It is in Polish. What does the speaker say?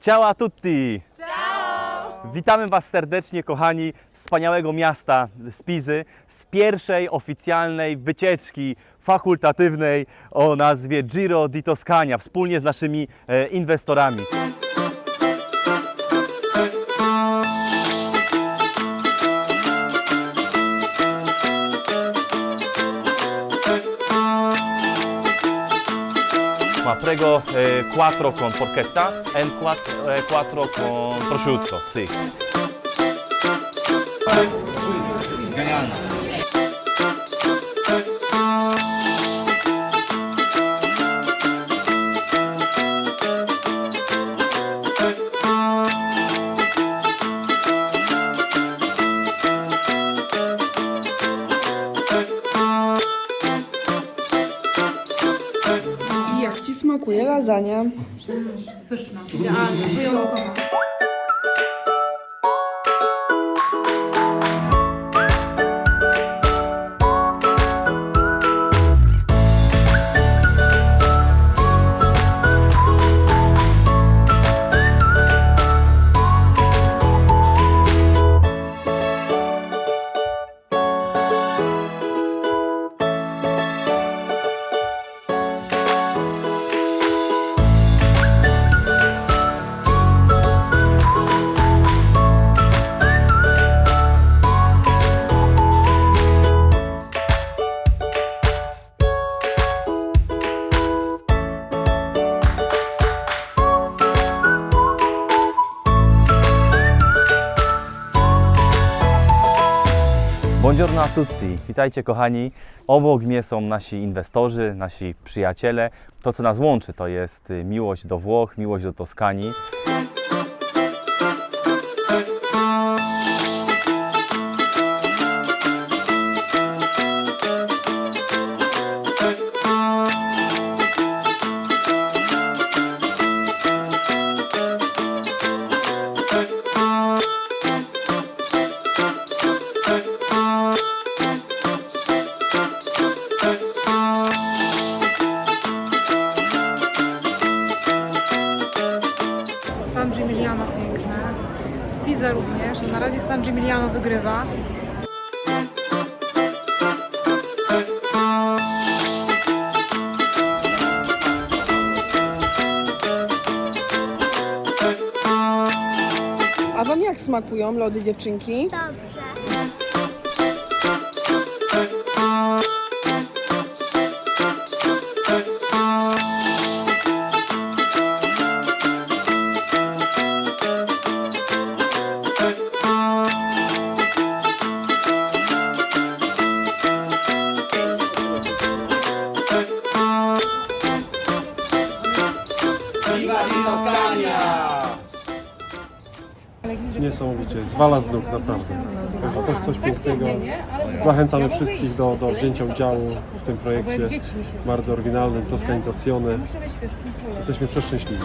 Ciao a tutti! Ciao! Witamy Was serdecznie, kochani, z wspaniałego miasta z Pizy, z pierwszej oficjalnej wycieczki fakultatywnej o nazwie Giro di Toscania, wspólnie z naszymi e, inwestorami. Ma prego eh, 4 con porchetta e 4, eh, 4 con prosciutto, sì. Smakuje lasagna? Pyszna, idealna, wyjątkowa. Buongiorno a tutti, witajcie kochani. Obok mnie są nasi inwestorzy, nasi przyjaciele. To, co nas łączy, to jest y, miłość do Włoch, miłość do Toskanii. San Gimigliano piękne. Pisa również. Na razie San Gimigliano wygrywa. A Wam jak smakują lody dziewczynki? Niesamowicie, zwala z nóg naprawdę. Coś, coś pięknego. Zachęcamy wszystkich do, do wzięcia udziału w tym projekcie. Bardzo oryginalnym, toskanizacjonym. Jesteśmy przeszczęśliwi.